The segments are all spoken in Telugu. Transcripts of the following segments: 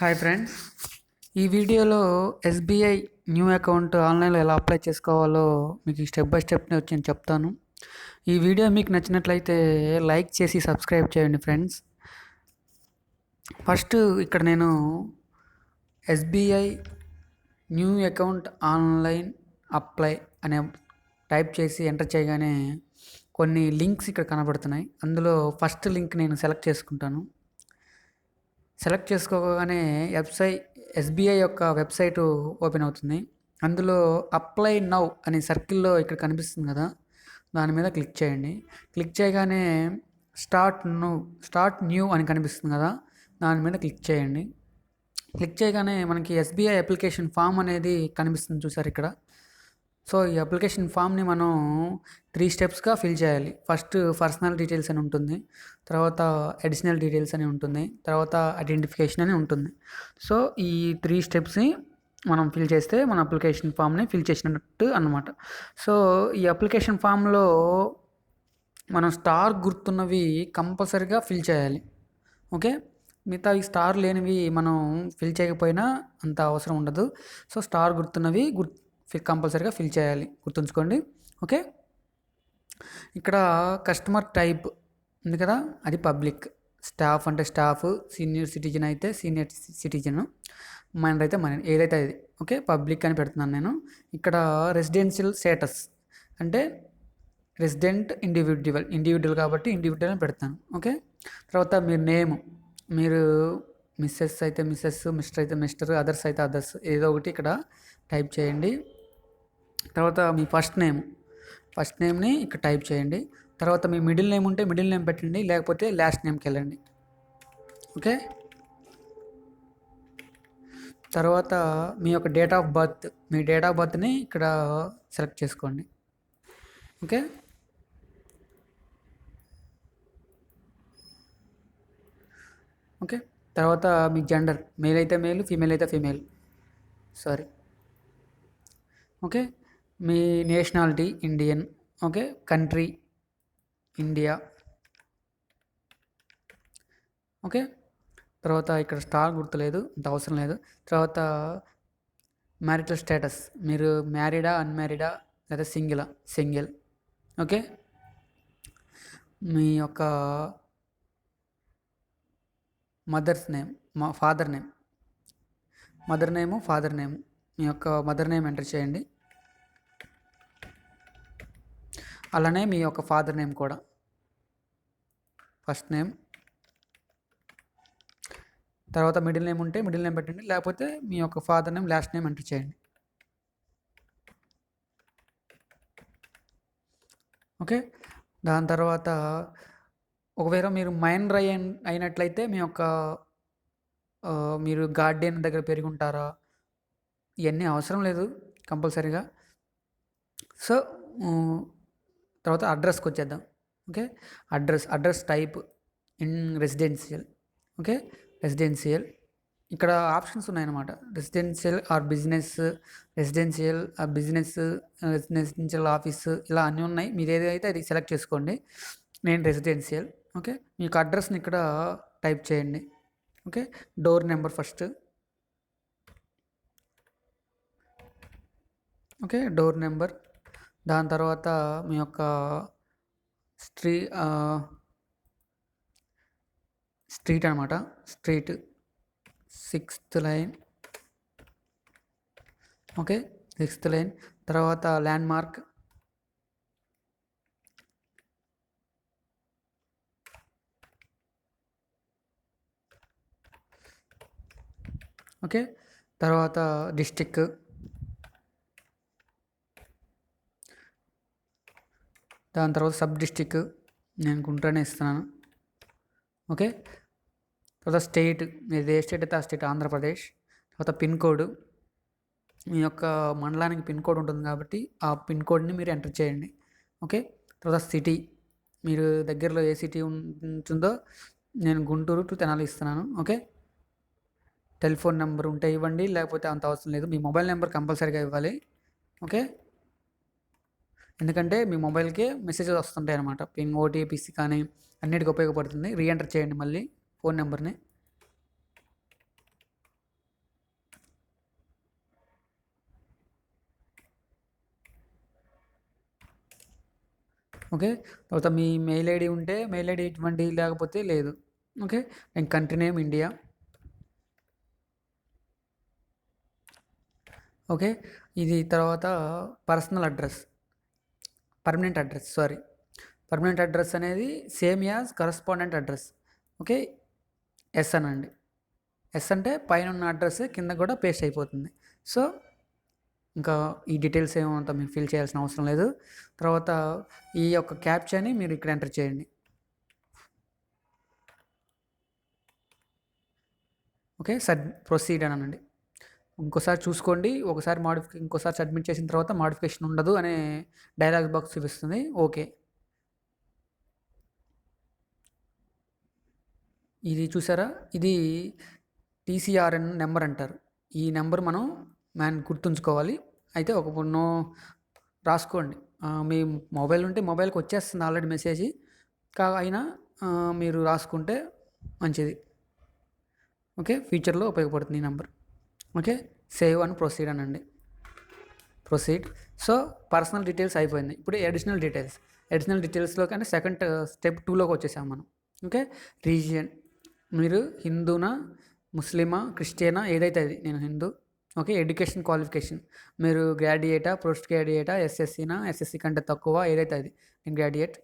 హాయ్ ఫ్రెండ్స్ ఈ వీడియోలో ఎస్బీఐ న్యూ అకౌంట్ ఆన్లైన్లో ఎలా అప్లై చేసుకోవాలో మీకు స్టెప్ బై స్టెప్ నేను చెప్తాను. ఈ వీడియో మీకు నచ్చినట్లయితే లైక్ చేసి సబ్స్క్రైబ్ చేయండి ఫ్రెండ్స్ ఫస్ట్ ఇక్కడ నేను SBI new account online apply అనే టైప్ చేసి ఎంటర్ చేయగానే కొన్ని లింక్స్ ఇక్కడ కనబడుతున్నాయి. అందులో ఫస్ట్ లింక్ నేను సెలెక్ట్ చేసుకుంటాను. సెలెక్ట్ చేసుకోగానే వెబ్సైట్ ఎస్బీఐ యొక్క వెబ్సైట్ ఓపెన్ అవుతుంది. అందులో అప్లై నౌ అనే సర్కిల్లో ఇక్కడ కనిపిస్తుంది కదా దాని మీద క్లిక్ చేయండి. క్లిక్ చేయగానే స్టార్ట్ న్యూ స్టార్ట్ న్యూ అని కనిపిస్తుంది కదా దాని మీద క్లిక్ చేయండి. క్లిక్ చేయగానే మనకి ఎస్బీఐ అప్లికేషన్ ఫామ్ అనేది కనిపిస్తుంది చూసారు ఇక్కడ. సో ఈ అప్లికేషన్ ఫామ్ని మనం త్రీ స్టెప్స్గా ఫిల్ చేయాలి. ఫస్ట్ పర్సనల్ డీటెయిల్స్ అని ఉంటుంది తర్వాత అడిషనల్ డీటెయిల్స్ అని ఉంటుంది తర్వాత ఐడెంటిఫికేషన్ అని ఉంటుంది. సో ఈ త్రీ స్టెప్స్ని మనం ఫిల్ చేస్తే మన అప్లికేషన్ ఫామ్ని ఫిల్ చేసినట్టు అన్నమాట. సో ఈ అప్లికేషన్ ఫామ్లో మనం స్టార్ గుర్తున్నవి కంపల్సరీగా ఫిల్ చేయాలి. ఓకే? మిగతా ఈ స్టార్ లేనివి మనం ఫిల్ చేయకపోయినా అంత అవసరం ఉండదు. సో స్టార్ గుర్తున్నవి గుర్తు కంపల్సరీగా ఫిల్ చేయాలి. గుర్తుంచుకోండి. ఓకే? ఇక్కడ కస్టమర్ టైప్ ఉంది కదా? అది పబ్లిక్. స్టాఫ్ అంటే స్టాఫ్ సీనియర్ సిటిజన్ అయితే సీనియర్ సిటిజన్ మైనర్ అయితే మైనర్. ఏదైతే అది. ఓకే? పబ్లిక్ అని పెడుతున్నాను నేను. ఇక్కడ రెసిడెన్షియల్ స్టేటస్ అంటే రెసిడెంట్ ఇండివిజువల్ ఇండివిజువల్ కాబట్టి ఇండివిజువల్ అని పెడతాను. ఓకే? తర్వాత మీరు నేమ్ మీరు మిస్సెస్ అయితే మిస్సెస్ మిస్టర్ అయితే మిస్టర్ అదర్స్ అయితే అదర్స్ ఏదో ఒకటి ఇక్కడ టైప్ చేయండి. తర్వాత మీ ఫస్ట్ నేమ్. ఫస్ట్ నేమ్ని ఇక్కడ టైప్ చేయండి. తర్వాత మీ మిడిల్ నేమ్ ఉంటే మిడిల్ నేమ్ పెట్టండి లేకపోతే లాస్ట్ నేమ్కి వెళ్ళండి. ఓకే? తర్వాత మీ యొక్క డేట్ ఆఫ్ బర్త్ మీ డేట్ ఆఫ్ బర్త్ని ఇక్కడ సెలెక్ట్ చేసుకోండి. ఓకే? ఓకే? తర్వాత మీ జెండర్ మేల్ అయితే మేల్ ఫీమేల్ అయితే ఫీమేల్. సారీ. ఓకే? మీ nationality Indian okay? Country India. Okay? తర్వాత ఇక్కడ స్టార్ గుర్తులేదు అంత అవసరం లేదు. తర్వాత మ్యారిటల్ స్టేటస్ మీరు మ్యారీడా అన్మ్యారీడా లేదా సింగిలా? సింగిల్. ఓకే? మీ యొక్క మదర్స్ నేమ్ మా father name. Mother name father name. మీ యొక్క మదర్ నేమ్ ఎంటర్ చేయండి. అలానే మీ యొక్క ఫాదర్ నేమ్ కూడా. First name. తర్వాత మిడిల్ నేమ్ ఉంటే మిడిల్ నేమ్ పెట్టండి. లేకపోతే మీ యొక్క father name last name enter చేయండి. ఓకే? దాని తర్వాత ఒకవేళ మీరు మైనర్ అయి అయినట్లయితే మీ యొక్క మీరు గార్డియన్ దగ్గర పెరిగి ఉంటారా ఇవన్నీ అవసరం లేదు కంపల్సరీగా. సో తర్వాత అడ్రస్కి వచ్చేద్దాం. Okay? Address address type in residential. Okay? Residential. ఇక్కడ ఆప్షన్స్ ఉన్నాయన్నమాట. Residential or business residential or business residential office ఇలా అన్నీ ఉన్నాయి. మీరు ఏదైతే అది సెలెక్ట్ చేసుకోండి. నేను రెసిడెన్షియల్. ఓకే? మీకు అడ్రస్ని ఇక్కడ టైప్ చేయండి. Okay? Door number first. Okay? Door number. దాని తర్వాత మీ యొక్క స్ట్రీ స్ట్రీట్ అనమాట street sixth line. Okay sixth line. తర్వాత ల్యాండ్ మార్క్ ఓకే తర్వాత డిస్టిక్. దాని తర్వాత సబ్ డిస్టిక్ నేను గుంటూరునే ఇస్తున్నాను. ఓకే? తర్వాత స్టేట్ మీరు ఏ స్టేట్ అయితే ఆ స్టేట్ ఆంధ్రప్రదేశ్. తర్వాత పిన్ కోడ్. మీ యొక్క మండలానికి పిన్ కోడ్ ఉంటుంది కాబట్టి ఆ పిన్ కోడ్ని మీరు ఎంటర్ చేయండి. ఓకే? తర్వాత సిటీ. మీరు దగ్గరలో ఏ సిటీ ఉంటుందో నేను గుంటూరు టు తెనాలి ఇస్తున్నాను. ఓకే? టెలిఫోన్ నెంబర్ ఉంటే ఇవ్వండి లేకపోతే అంత అవసరం లేదు. మీ మొబైల్ నెంబర్ కంపల్సరీగా ఇవ్వాలి. ఓకే? ఎందుకంటే మీ మొబైల్కే మెసేజెస్ వస్తుంటాయి అనమాట పింగ్ ఓటీపీస్ కానీ అన్నిటికీ ఉపయోగపడుతుంది. రీఎంటర్ చేయండి మళ్ళీ ఫోన్ నెంబర్ని. ఓకే? తర్వాత మీ మెయిల్ ఐడి ఉంటే మెయిల్ ఐడి ఇటువంటి లేకపోతే లేదు. ఓకే? నేను కంట్రీ నేమ్ ఇండియా. ఓకే? ఇది తర్వాత personal address. Permanent address sorry permanent address అనేది same as correspondent address okay yes అనండి ఎస్ అంటే పైన ఉన్న అడ్రస్ కింద కూడా పేస్ట్ అయిపోతుంది. సో ఇంకా ఈ డీటెయిల్స్ ఏమంతా మీరు ఫిల్ చేయాల్సిన అవసరం లేదు. తర్వాత ఈ యొక్క క్యాప్చాని మీరు ఇక్కడ ఎంటర్ చేయండి. ఓకే సబ్ ప్రొసీడ్ అనండి. ఇంకోసారి చూసుకోండి. ఒకసారి మాడిఫికే ఇంకోసారి సబ్మిట్ చేసిన తర్వాత మాడిఫికేషన్ ఉండదు అనే డైలాగ్ బాక్స్ చూపిస్తుంది. ఓకే ఇది చూసారా? ఇది టీసీఆర్ఎన్ నెంబర్ అంటారు. ఈ నెంబర్ మనం మ్యాన్ గుర్తుంచుకోవాలి. అయితే ఒక నో రాసుకోండి. మీ మొబైల్ ఉంటే మొబైల్కి వచ్చేస్తుంది ఆల్రెడీ మెసేజ్ కా అయినా మీరు రాసుకుంటే మంచిది. ఓకే ఫ్యూచర్లో ఉపయోగపడుతుంది ఈ నెంబర్ ఓకే? సేవ్ అని ప్రొసీడ్ అనండి. ప్రొసీడ్ సో పర్సనల్ డీటెయిల్స్ అయిపోయింది. ఇప్పుడు అడిషనల్ డీటెయిల్స్ అడిషనల్ డీటెయిల్స్లో కానీ సెకండ్ స్టెప్ టూలోకి వచ్చేసాం మనం. ఓకే? రీజియన్ మీరు హిందూనా ముస్లిమా క్రిస్టియనా ఏదైతే అది నేను హిందూ. ఓకే? ఎడ్యుకేషన్ క్వాలిఫికేషన్ మీరు గ్రాడ్యుయేటా పోస్ట్ గ్రాడ్యుయేటా ఎస్ఎస్సీనా ఎస్ఎస్సీ కంటే తక్కువ ఏదైతే అది నేను గ్రాడ్యుయేట్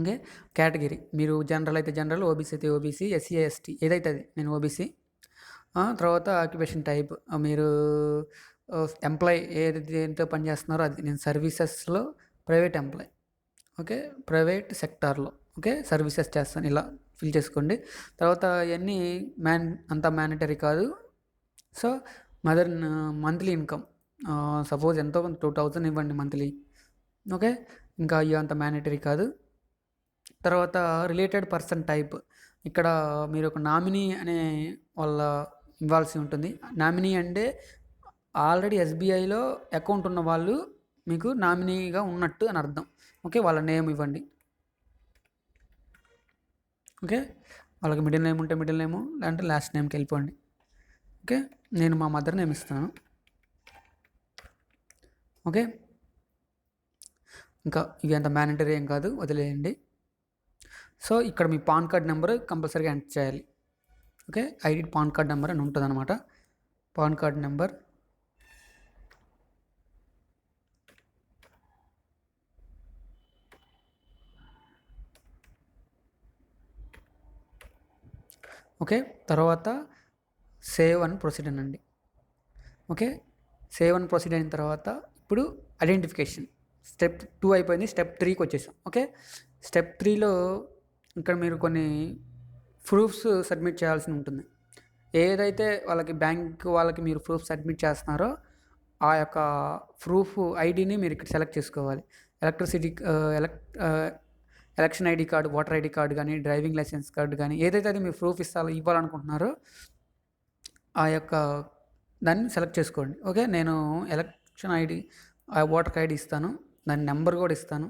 ఓకే? కేటగిరీ మీరు జనరల్ అయితే జనరల్ ఓబీసీ అయితే ఓబీసీ ఎస్సీ ఎస్టీ ఏదైతే అది నేను ఓబీసీ తర్వాత ఆక్యుపేషన్ టైప్. మీరు ఎంప్లాయ్ ఏది దేంతో పని చేస్తున్నారో అది నేను సర్వీసెస్లో ప్రైవేట్ ఎంప్లాయ్. ఓకే? ప్రైవేట్ సెక్టార్లో. ఓకే? సర్వీసెస్ చేస్తాను. ఇలా ఫిల్ చేసుకోండి. తర్వాత ఇవన్నీ మ్యాన్ అంత మ్యానిటరీ కాదు. So mother monthly income. Suppose ఎంతో టూ థౌజండ్ ఇవ్వండి మంత్లీ. ఓకే? ఇంకా ఇవి అంత మ్యానిటరీ కాదు. తర్వాత రిలేటెడ్ పర్సన్ టైప్. ఇక్కడ మీరు ఒక నామినీ అనే వాళ్ళ ఇవ్వాల్సి ఉంటుంది. నామినీ అంటే ఆల్రెడీ ఎస్బీఐలో అకౌంట్ ఉన్న వాళ్ళు మీకు నామినీగా ఉన్నట్టు అని అర్థం. ఓకే వాళ్ళ నేమ్ ఇవ్వండి. ఓకే వాళ్ళకి మిడిల్ నేమ్ ఉంటే మిడిల్ నేము లేదంటే లాస్ట్ నేమ్కి వెళ్ళిపోండి. ఓకే నేను మా మదర్ నేమ్ ఇస్తాను. ఓకే ఇంకా ఇవి అంత మ్యానిటరీ ఏం కాదు వదిలేయండి. సో ఇక్కడ మీ పాన్ కార్డ్ నెంబర్ కంపల్సరీగా ఎంటర్ చేయాలి. Okay? ID PAN card number అని ఉంటుంది అనమాట పాన్ కార్డ్ నెంబర్. ఓకే? తర్వాత సేవ్ అని ప్రొసీడ్ అనండి. ఓకే? సేవ్ అని ప్రొసీడ్ అయిన తర్వాత ఇప్పుడు ఐడెంటిఫికేషన్. స్టెప్ టూ అయిపోయింది స్టెప్ త్రీకి వచ్చేసాం. ఓకే? స్టెప్ త్రీలో ఇక్కడ మీరు కొన్ని ప్రూఫ్స్ సబ్మిట్ చేయాల్సి ఉంటుంది. ఏదైతే వాళ్ళకి బ్యాంక్ వాళ్ళకి మీరు ప్రూఫ్ సబ్మిట్ చేస్తున్నారో ఆ యొక్క ప్రూఫ్ ఐడిని మీరు ఇక్కడ సెలెక్ట్ చేసుకోవాలి. Electricity ఎలక్ election ID card voter ID card కానీ డ్రైవింగ్ లైసెన్స్ కార్డు కానీ ఏదైతే అది మీరు ప్రూఫ్ ఇస్తారో ఇవ్వాలనుకుంటున్నారో ఆ యొక్క దాన్ని సెలెక్ట్ చేసుకోండి. ఓకే నేను ఎలక్షన్ ఐడి ఆ ఓటర్ ఐడి ఇస్తాను. దాని నెంబర్ కూడా ఇస్తాను.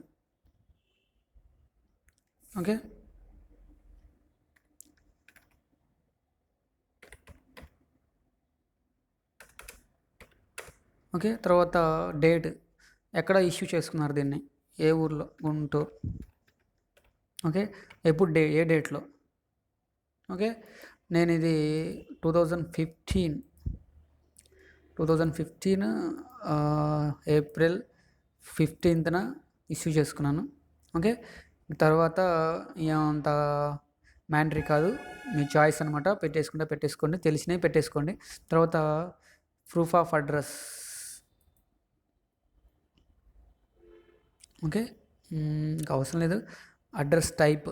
ఓకే? ఓకే తర్వాత డేట్. ఎక్కడ ఇష్యూ చేసుకున్నారు దీన్ని? ఏ ఊర్లో? గుంటూరు. ఓకే ఎప్పుడు డే ఏ డేట్లో? ఓకే నేను ఇది two thousand fifteen. Two thousand fifteen April ఫిఫ్టీన్త్న issue చేసుకున్నాను. ఓకే తర్వాత ఏమంత మ్యాండరీ కాదు మీ చాయిస్ అనమాట పెట్టేసుకుంటే పెట్టేసుకోండి తెలిసినవి పెట్టేసుకోండి. తర్వాత ప్రూఫ్ ఆఫ్ అడ్రస్ ఓకే? ఇంకా అవసరం లేదు. అడ్రస్ టైప్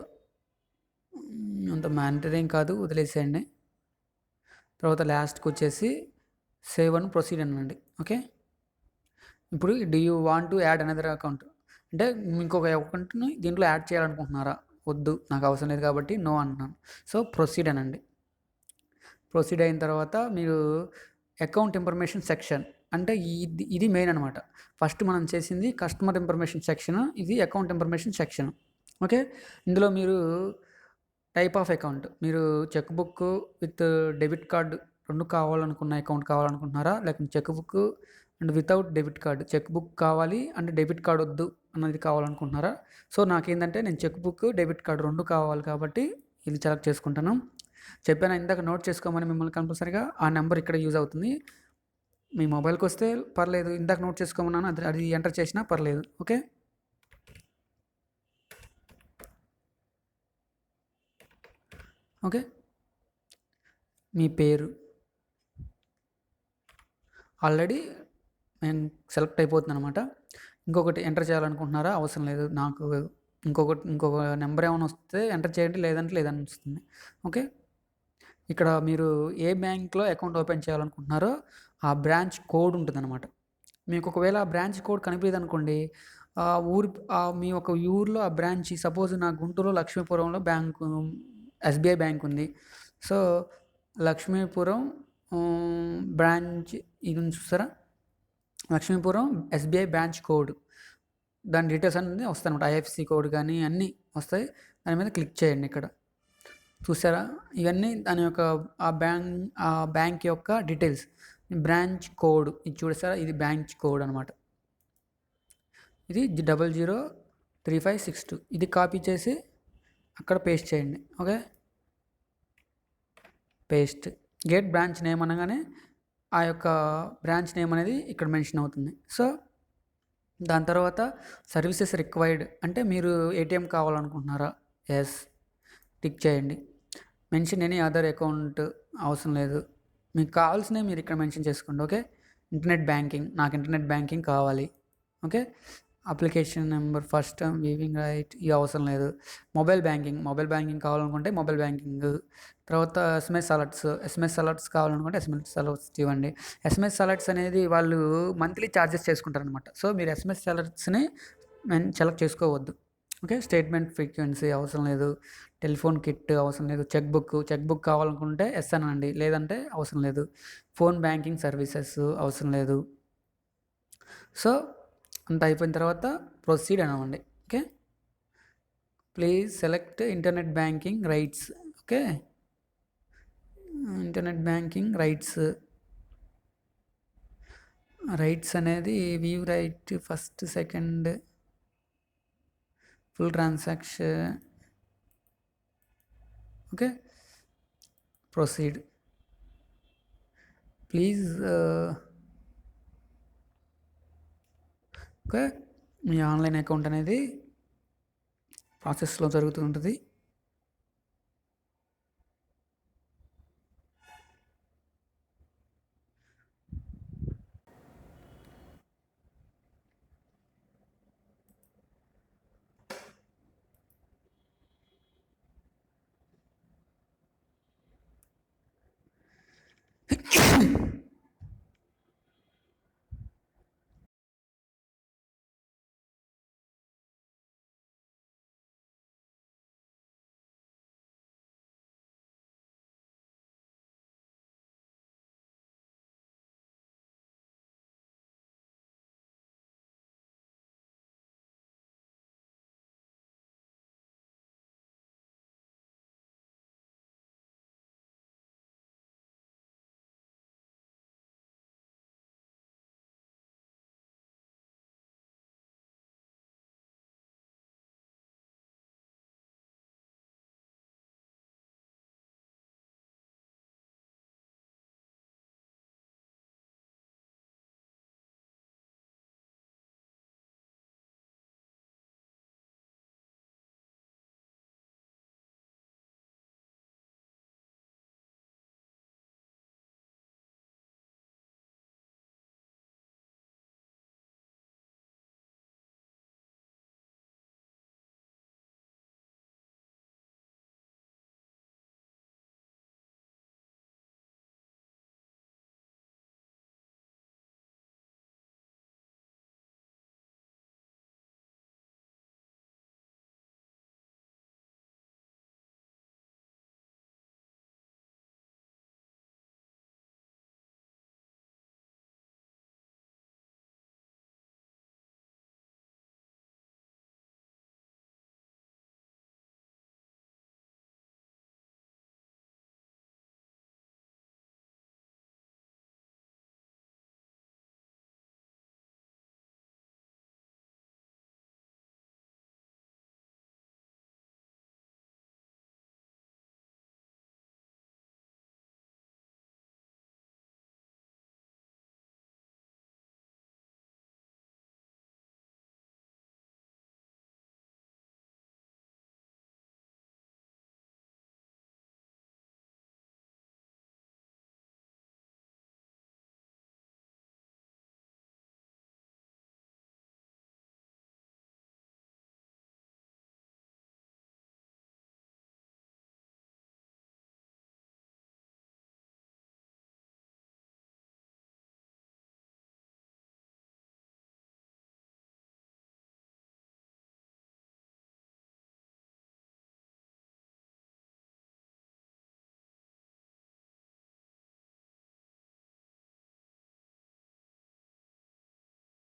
అంత మ్యాండటరీ ఏం కాదు. వదిలేసేయండి. తర్వాత లాస్ట్కి వచ్చేసి సేవ్ అని ప్రొసీడ్ అనండి. ఓకే? ఇప్పుడు do you want to add another account అంటే ఇంకొక అకౌంట్ని దీంట్లో యాడ్ చేయాలనుకుంటున్నారా? వద్దు. నాకు అవసరం లేదు కాబట్టి నో అంటున్నాను. సో ప్రొసీడ్ అనండి. ప్రొసీడ్ అయిన తర్వాత మీరు అకౌంట్ ఇన్ఫర్మేషన్ సెక్షన్ అంటే ఇది ఇది మెయిన్ అనమాట ఫస్ట్ మనం చేసింది కస్టమర్ ఇన్ఫర్మేషన్ సెక్షన్ ఇది అకౌంట్ ఇన్ఫర్మేషన్ సెక్షన్ ఓకే ఇందులో మీరు టైప్ ఆఫ్ అకౌంట్ మీరు cheque book with debit card రెండు కావాలనుకున్న అకౌంట్ కావాలనుకుంటున్నారా? లేకపోతే cheque book and without debit card cheque book కావాలి అంటే డెబిట్ కార్డ్ వద్దు అన్నది కావాలనుకుంటున్నారా? సో నాకేంటంటే నేను చెక్ బుక్ డెబిట్ కార్డ్ రెండు కావాలి కాబట్టి ఇది సెలెక్ట్ చేసుకుంటాను. చెప్పాను ఇందాక నోట్ చేసుకోమని మిమ్మల్ని కంపల్సరీగా ఆ నెంబర్ ఇక్కడ యూజ్ అవుతుంది. మీ మొబైల్కి వస్తే పర్లేదు ఇందాక నోట్ చేసుకోమన్నాను అది అది ఎంటర్ చేసినా పర్లేదు ఓకే? ఓకే? మీ పేరు? ఆల్రెడీ నేను సెలెక్ట్ అయిపోతుంది అనమాట ఇంకొకటి ఎంటర్ చేయాలనుకుంటున్నారా? అవసరం లేదు నాకు ఇంకొకటి ఇంకొక నెంబర్ ఏమైనా వస్తే ఎంటర్ చేయండి లేదంటే లేదని వస్తుంది ఓకే? ఇక్కడ మీరు ఏ బ్యాంక్లో అకౌంట్ ఓపెన్ చేయాలనుకుంటున్నారో ఆ బ్రాంచ్ కోడ్ ఉంటుందన్నమాట. మీకు ఒకవేళ ఆ బ్రాంచ్ కోడ్ కనిపించదు అనుకోండి ఆ ఊరి ఆ మీ ఒక ఊర్లో ఆ బ్రాంచ్ సపోజ్ నా గుంటూరులో లక్ష్మీపురంలో బ్యాంకు ఎస్బీఐ బ్యాంక్ ఉంది. సో లక్ష్మీపురం బ్రాంచ్ ఇది చూస్తారా లక్ష్మీపురం ఎస్బీఐ బ్రాంచ్ కోడ్. దాని డీటెయిల్స్ అన్నీ వస్తాయి అనమాట ఐఎఫ్సి కోడ్ కానీ అన్నీ వస్తాయి. దాని మీద క్లిక్ చేయండి ఇక్కడ. చూసారా? ఇవన్నీ దాని యొక్క ఆ బ్యాంక్ ఆ బ్యాంక్ యొక్క డీటెయిల్స్. Branch code. ఇది చూసారా ఇది బ్రాంచ్ కోడ్ అనమాట ఇది double zero three five six two. ఇది కాపీ చేసి అక్కడ పేస్ట్ చేయండి. Okay? Paste. Get branch name అనగానే ఆ యొక్క బ్రాంచ్ నేమ్ అనేది ఇక్కడ మెన్షన్ అవుతుంది. సో దాని తర్వాత సర్వీసెస్ రిక్వైర్డ్ అంటే మీరు ఏటీఎం కావాలనుకుంటున్నారా? ఎస్. టిక్ చేయండి. మెన్షన్ ఎనీ అదర్ అకౌంట్ అవసరం లేదు. మీకు కావాల్సినవి మీరు ఇక్కడ మెన్షన్ చేసుకోండి ఓకే? ఇంటర్నెట్ బ్యాంకింగ్ నాకు ఇంటర్నెట్ బ్యాంకింగ్ కావాలి okay? Application number first time viewing right ఈ అవసరం లేదు. మొబైల్ బ్యాంకింగ్ మొబైల్ బ్యాంకింగ్ కావాలనుకుంటే మొబైల్ బ్యాంకింగ్. తర్వాత ఎస్ఎంఎస్ అలర్ట్స్ ఎస్ఎంఎస్ అలర్ట్స్ కావాలనుకుంటే ఎస్ఎంఎస్ అలర్ట్స్ ఇవ్వండి. ఎస్ఎంఎస్ అలర్ట్స్ అనేది వాళ్ళు మంత్లీ ఛార్జెస్ చేసుకుంటారనమాట సో మీరు ఎస్ఎంఎస్ అలర్ట్స్ని సెలెక్ట్ చేసుకోవద్దు. ఓకే. స్టేట్మెంట్ ఫ్రీక్వెన్సీ అవసరం లేదు. టెలిఫోన్ కిట్ అవసరం లేదు. చెక్ బుక్ చెక్ బుక్ కావాలనుకుంటే ఎస్ అనండి లేదంటే అవసరం లేదు. ఫోన్ బ్యాంకింగ్ సర్వీసెస్ అవసరం లేదు. సో అంత అయిపోయిన తర్వాత proceed అనవండి okay. Please select internet banking rights. Okay. Internet banking rights. Rights అనేది view right first second full transaction okay proceed please okay me online account అనేది ప్రాసెస్లో జరుగుతూ ఉంటుంది.